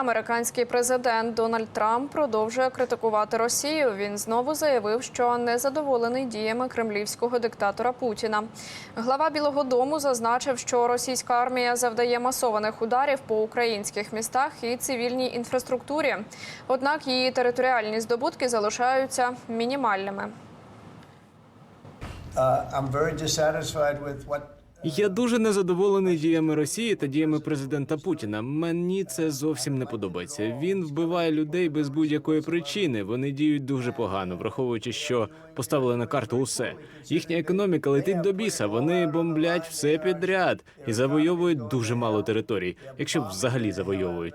американський президент Дональд Трамп продовжує критикувати Росію. Він знову заявив, що незадоволений діями кремлівського диктатора Путіна. Глава Білого Дому зазначив, що російська армія завдає масованих ударів по українських містах і цивільній інфраструктурі. Однак її територіальні здобутки залишаються мінімальними. Uh, I'm very dissatisfied with what Я дуже незадоволений діями Росії та діями президента Путіна. Мені це зовсім не подобається. Він вбиває людей без будь-якої причини. Вони діють дуже погано, враховуючи, що поставили на карту усе. Їхня економіка летить до біса. Вони бомблять все підряд і завойовують дуже мало територій, якщо взагалі завойовують.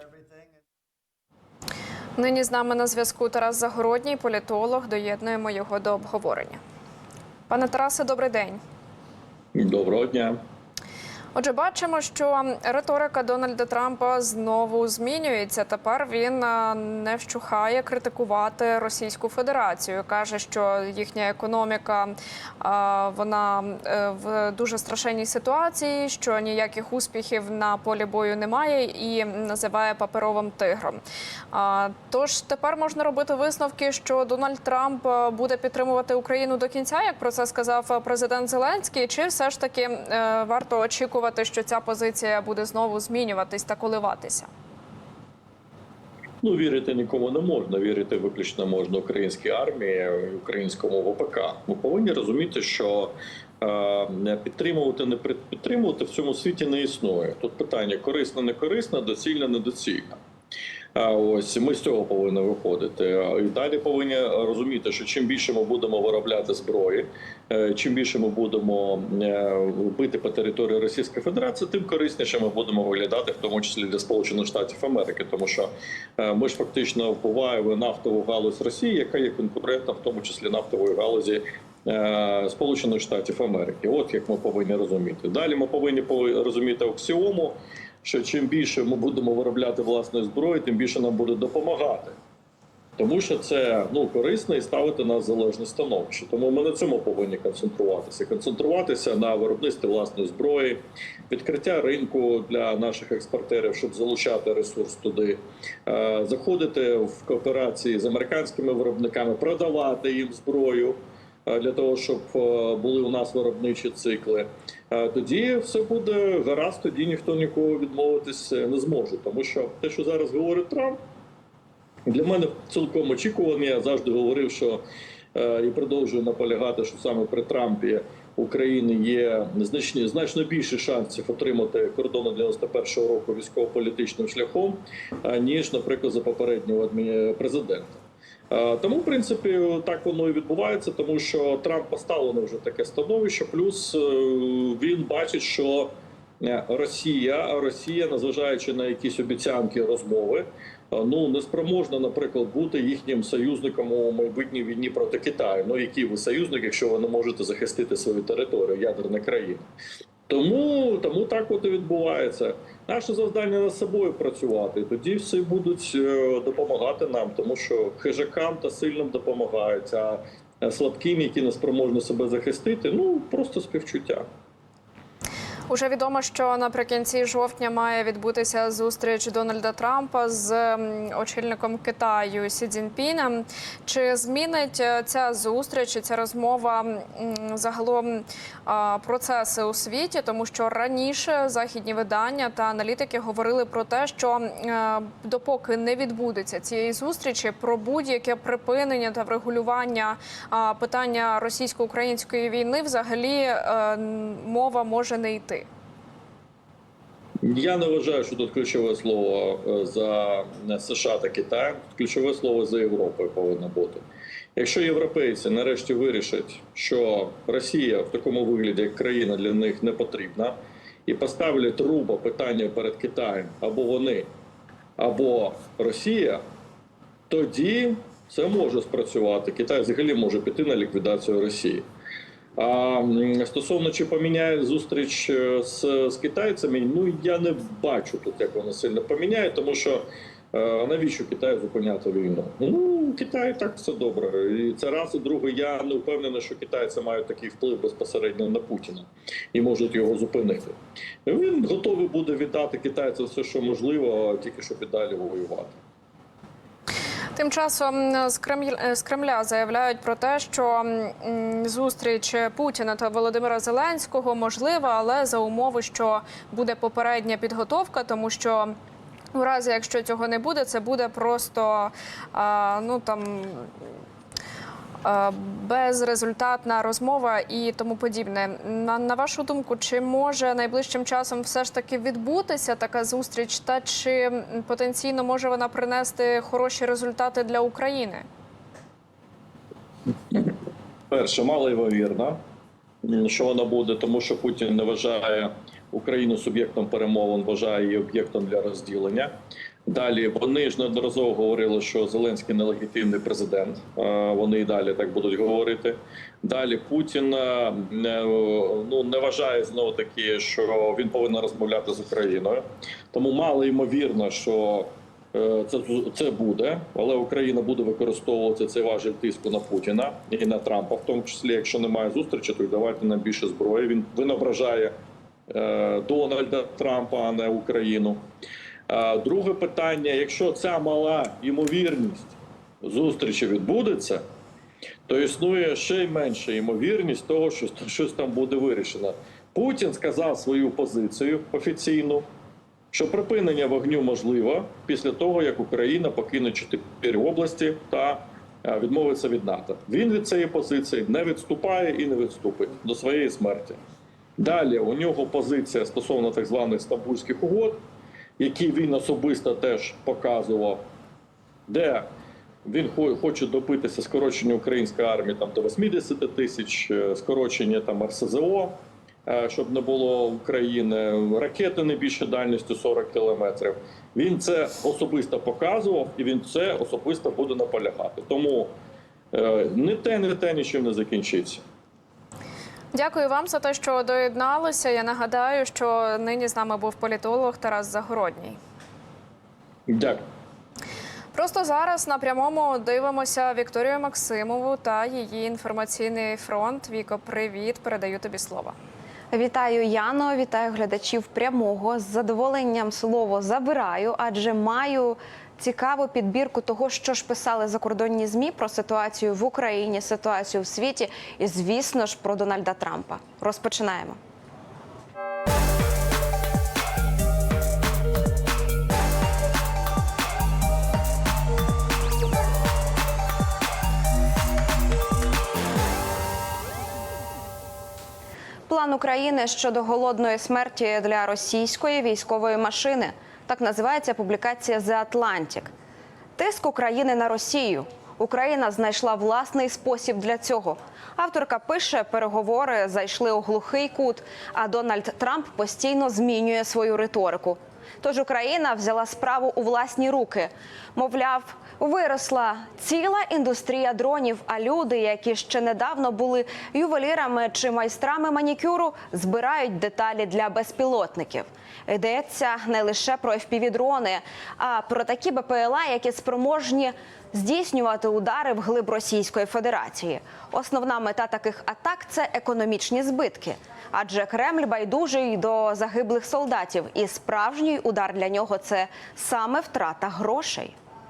Нині з нами на зв'язку Тарас Загородній, політолог. Доєднуємо його до обговорення. Пане Тарасе, добрий день. Доброго дня. Отже, бачимо, що риторика Дональда Трампа знову змінюється. Тепер він е, не вщухає критикувати Російську Федерацію. каже, що їхня економіка е, вона е, в дуже страшенній ситуації, що ніяких успіхів на полі бою немає, і називає паперовим тигром. Тож тепер можна робити висновки, що Дональд Трамп буде підтримувати Україну до кінця, як про це сказав президент Зеленський. Чи все ж таки варто очікувати, що ця позиція буде знову змінюватись та коливатися? Ну вірити нікому не можна. Вірити виключно можна українській армії, українському ВПК. Ми повинні розуміти, що е, підтримувати, не під- підтримувати в цьому світі не існує. Тут питання корисна, не корисна, доцільна, недоцільно. Ось ми з цього повинні виходити. І далі повинні розуміти, що чим більше ми будемо виробляти зброї, е, чим більше ми будемо е, бити по території Російської Федерації, тим корисніше ми будемо виглядати, в тому числі для Сполучених Штатів Америки, тому що е, ми ж фактично впливаємо нафтову галузь Росії, яка є конкурентна, в тому числі нафтової галузі. Сполучених Штатів Америки, от як ми повинні розуміти. Далі ми повинні пов- розуміти аксіому, що чим більше ми будемо виробляти власної зброї, тим більше нам буде допомагати. Тому що це ну корисно і ставити нас залежне становище. Тому ми на цьому повинні концентруватися. Концентруватися на виробництві власної зброї, відкриття ринку для наших експортерів, щоб залучати ресурс туди, е, заходити в кооперації з американськими виробниками, продавати їм зброю е, для того, щоб е, були у нас виробничі цикли. Е, Тоді все буде гаразд. Тоді ніхто нікого відмовитись не зможе, тому що те, що зараз говорить Трамп. Для мене цілком очікуваний. Я завжди говорив, що е, і продовжую наполягати, що саме при Трампі України є значні значно більше шансів отримати кордони 91-го року військово-політичним шляхом, ніж, наприклад, за попереднього президента. Е, Тому, в принципі, так воно і відбувається, тому що Трамп поставлений вже таке становище. Плюс е, він бачить, що е, Росія, Росія, незважаючи на якісь обіцянки розмови, ну не спроможна, наприклад, бути їхнім союзником у майбутній війні проти Китаю. Ну який ви союзник, якщо ви не можете захистити свою територію, ядерна країна. Тому, тому так от і відбувається. Наше завдання над собою працювати. Тоді всі будуть е, допомагати нам, тому що хижакам та сильним допомагають, а е, слабким, які не спроможні себе захистити, ну просто співчуття. Уже відомо, що наприкінці жовтня має відбутися зустріч Дональда Трампа з очільником Китаю Сі Цзіньпіном. Чи змінить е, ця зустріч і ця розмова загалом процеси у світі? Тому що раніше західні видання та аналітики говорили про те, що е, допоки не відбудеться цієї зустрічі, про будь-яке припинення та врегулювання питання російсько-української війни взагалі е, мова може не йти. Я не вважаю, що тут ключове слово е, за США та Китай. Ключове слово за Європою повинно бути. Якщо європейці нарешті вирішать, що Росія в такому вигляді як країна для них не потрібна, і поставлять руба питання перед Китаєм або вони, або Росія, тоді це може спрацювати. Китай взагалі може піти на ліквідацію Росії. А стосовно чи поміняє зустріч е, з, з китайцями, ну я не бачу тут, як воно сильно поміняє, тому що Е, Навіщо Китаю зупиняти війну? Ну Китай так все добре. І це раз і друге. Я не впевнений, що китайці мають такий вплив безпосередньо на Путіна і можуть його зупинити. Він готовий буде віддати китайцям все, що можливо, тільки щоб і далі воювати. Тим часом з Кремля, з Кремля заявляють про те, що зустріч Путіна та Володимира Зеленського можлива, але за умови, що буде попередня підготовка, тому що. У разі, якщо цього не буде, це буде просто ну там безрезультатна розмова і тому подібне. На, на вашу думку, чи може найближчим часом все ж таки відбутися така зустріч, та чи потенційно може вона принести хороші результати для України? Перше, мало ймовірно, що вона буде, тому що Путін не вважає Україну суб'єктом перемовин, вважає її об'єктом для розділення. Далі вони ж неодноразово говорили, що Зеленський нелегітимний президент. Вони і далі так будуть говорити. Далі Путін е, ну, не вважає знову таки, що він повинен розмовляти з Україною. Тому мало ймовірно, що Е, Це це буде, але Україна буде використовувати цей важіль тиску на Путіна і на Трампа, в тому числі, якщо немає зустрічі, то давайте нам більше зброї. Він він ображає е, Дональда Трампа, а не Україну. Друге питання: якщо ця мала ймовірність зустрічі відбудеться, то існує ще й менша ймовірність того, що щось там буде вирішено. Путін сказав свою позицію офіційну що припинення вогню можливо після того, як Україна покине чотири області та е, відмовиться від НАТО. Він від цієї позиції не відступає і не відступить до своєї смерті. Далі у нього позиція стосовно так званих стамбульських угод, які він особисто теж показував, де він хо- хоче добитися скорочення української армії там до 80 тисяч, е, скорочення там РСЗО, е, щоб не було України, ракети не більше дальністю 40 кілометрів. Він це особисто показував і він це особисто буде наполягати. Тому е, не те, не те нічим не закінчиться. Дякую вам за те, що доєдналися. Я нагадаю, що нині з нами був політолог Тарас Загородній. Дякую. Просто зараз на прямому дивимося Вікторію Максимову та її інформаційний фронт. Віко, привіт, передаю тобі слово. Вітаю Яно, вітаю глядачів прямого. З задоволенням слово забираю, адже маю цікаву підбірку того, що ж писали закордонні змі про ситуацію в Україні, ситуацію в світі і, звісно ж, про Дональда Трампа. Розпочинаємо. План України щодо голодної смерті для російської військової машини. Так називається публікація The Atlantic. Тиск України на Росію. Україна знайшла власний спосіб для цього. Авторка пише, переговори зайшли у глухий кут, а Дональд Трамп постійно змінює свою риторику. Тож Україна взяла справу у власні руки. Мовляв, виросла ціла індустрія дронів. А люди, які ще недавно були ювелірами чи майстрами манікюру, збирають деталі для безпілотників. Йдеться не лише про FPV-дрони, а про такі БПЛА, які спроможні здійснювати удари в глиб Російської Федерації. Основна мета таких атак це економічні збитки. Адже Кремль байдужий до загиблих солдатів, і справжній удар для нього це саме втрата грошей.